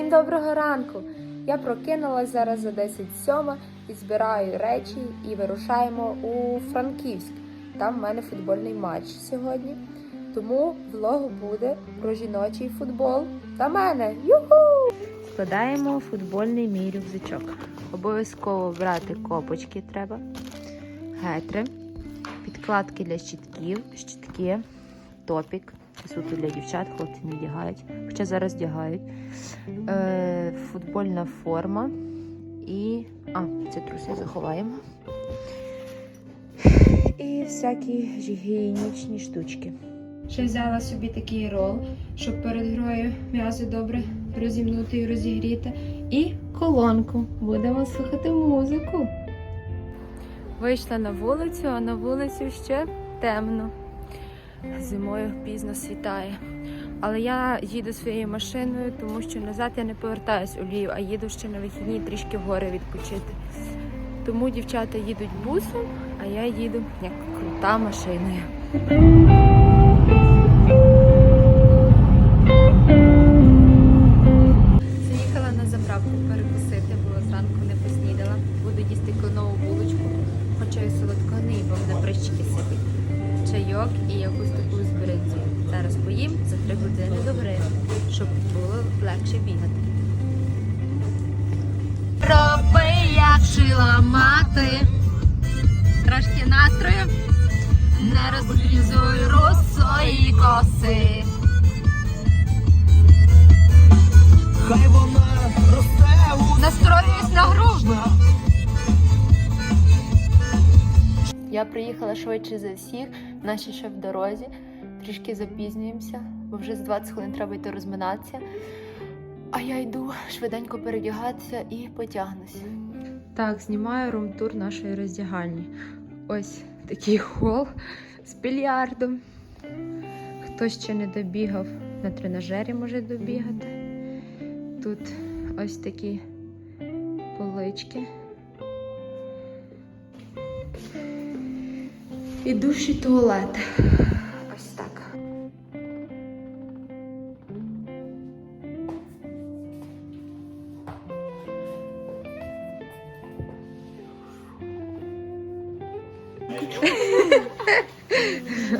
Всім доброго ранку! Я прокинулась зараз за 10 сьома і збираю речі і вирушаємо у Франківськ. Там в мене футбольний матч сьогодні. Тому влог буде про жіночий футбол та мене. Юху! Складаємо футбольний мій рюкзачок. Обов'язково брати копочки треба, гетри, підкладки для щитків, щитки, топік. Суто для дівчат, хлопці не вдягають, хоча зараз вдягають. Е, футбольна форма і. А, це труси заховаємо. І всякі гігієнічні штучки. Ще взяла собі такий рол, щоб перед грою м'ясо добре розімнути і розігріти. І колонку. Будемо слухати музику. Вийшла на вулицю, а на вулицю ще темно. Зимою пізно світає. Але я їду своєю машиною, тому що назад я не повертаюсь у Львів, а їду ще на вихідні трішки в гори відпочити. Тому дівчата їдуть бусом, а я їду як крута машиною. Заїхала на заправку перекусити, бо зранку не поснідала. Буду їсти кленову булочку, хоча й солодконий, бо мене прищики сидить. Чайок і якусь таку з. Зараз поїм за три години до гри, щоб було легше бігати. Роби, як шила мати. Трошки настрою. Не розрізуй русої коси. Хай вона росте у Настроююсь на гру. Я приїхала швидше за всіх, наші ще в дорозі. Трішки запізнюємося, бо вже з 20 хвилин треба йти розминатися. А я йду швиденько передягатися і потягнуся. Так, знімаю румтур нашої роздягальні. Ось такий хол з більярдом. Хто ще не добігав на тренажері, може добігати. Тут ось такі полички. І душі туалет. Ось так.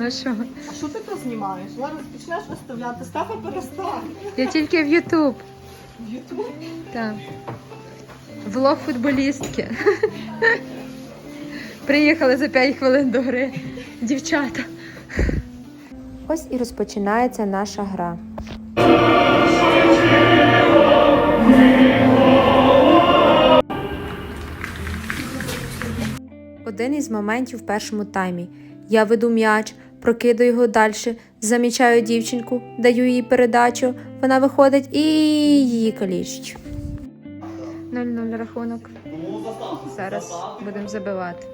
А що? А що ти то знімаєш? Зараз почнеш виставляти, Стефа перестань. Я тільки в Ютуб. В Ютуб. Так. Влог футболістки. Приїхали за 5 хвилин до гри. Дівчата. Ось і розпочинається наша гра. Один із моментів в першому таймі. Я веду м'яч, прокидаю його далі, замічаю дівчинку, даю їй передачу. Вона виходить і її калічить. 0-0 рахунок. Зараз будемо забивати.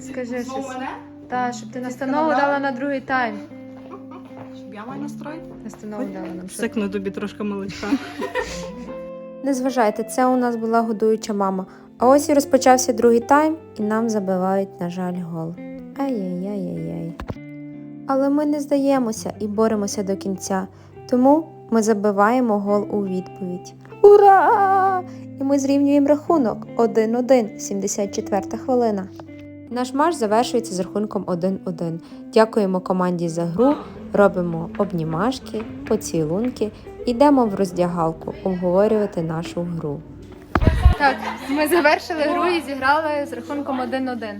Скажи щось. Та, щоб ти настанову дала на другий тайм. Щоб я маю настрой? Настанову дала нам. щоб- Сикну тобі трошки молочка. Не зважайте, це у нас була годуюча мама. А ось і розпочався другий тайм, і нам забивають, на жаль, гол. Ай-яй-яй-яй-яй. Але ми не здаємося і боремося до кінця. Тому ми забиваємо гол у відповідь. Ура! І ми зрівнюємо рахунок 1-1, 74 хвилина. Наш матч завершується з рахунком 1-1. Дякуємо команді за гру, робимо обнімашки, поцілунки, йдемо в роздягалку обговорювати нашу гру. Так, ми завершили гру і зіграли з рахунком 1-1.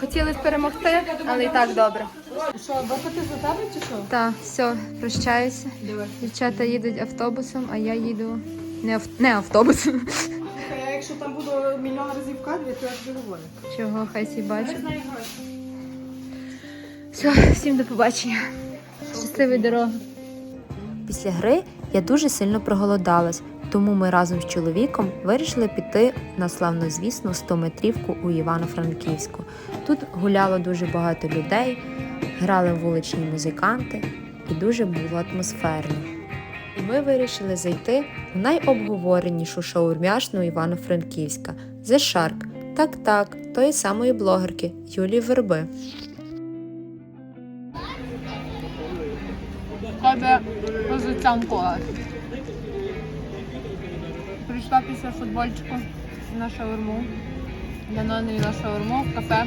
Хотіли перемогти, але і так добре. Що, випити за тебе чи що? Так, все, прощаюся. Дівчата їдуть автобусом, а я їду не, ав... не автобусом. Я якщо там буду мільйон разів в кадрі, то я тобі говорю. Чого, хай знаю, граю. Все, всім до побачення. Щасливої дороги. Після гри я дуже сильно проголодалась, тому ми разом з чоловіком вирішили піти на славнозвісну 100-метрівку у Івано-Франківську. Тут гуляло дуже багато людей, грали вуличні музиканти і дуже було атмосферно. І ми вирішили зайти в найобговоренішу шаурмяшну Івано-Франківська The Shark. Так, так, тої самої блогерки Юлії Верби. Тебе Цямко. Прийшла після футбольчику на шаурму. Данонові на шаурму в кафе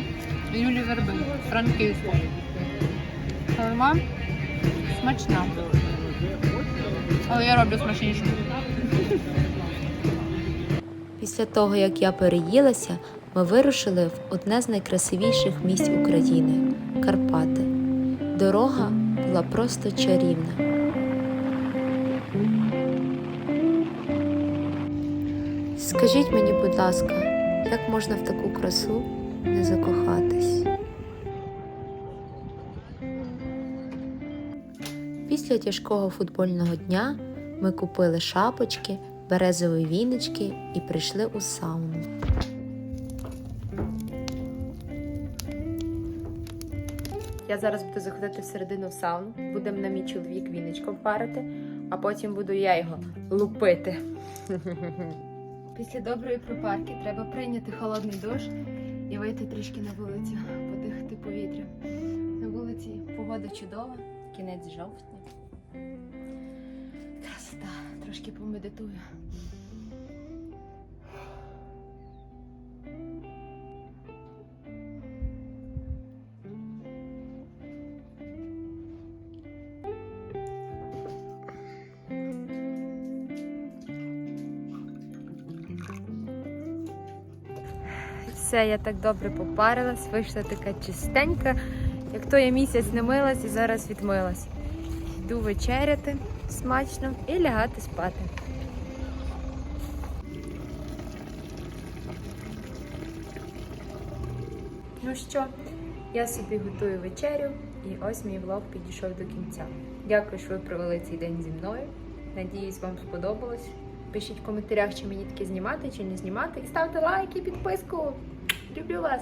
Юлі Верби Франківську. Шаурма смачна. Але я роблю смачніше. Після того, як я переїлася, ми вирушили в одне з найкрасивіших місць України Карпати. Дорога була просто чарівна. Скажіть мені, будь ласка, як можна в таку красу не закохатись? Після тяжкого футбольного дня ми купили шапочки, березові вінички і прийшли у сауну. Я зараз буду заходити всередину в сауну, будемо на мій чоловік віничком парити, а потім буду я його лупити. Після доброї пропарки треба прийняти холодний душ і вийти трішки на вулицю, подихати повітря. На вулиці погода чудова, кінець жовтня. Трошки помедитую. Все, я так добре попарилась, вийшла така чистенька, як то я місяць не милась і зараз відмилась. Йду вечеряти смачно і лягати спати. Ну що, я собі готую вечерю, і ось мій влог підійшов до кінця. Дякую, що ви провели цей день зі мною. Надіюсь, вам сподобалось. Пишіть в коментарях, чи мені таке знімати, чи не знімати. І ставте лайк і підписку. Люблю вас!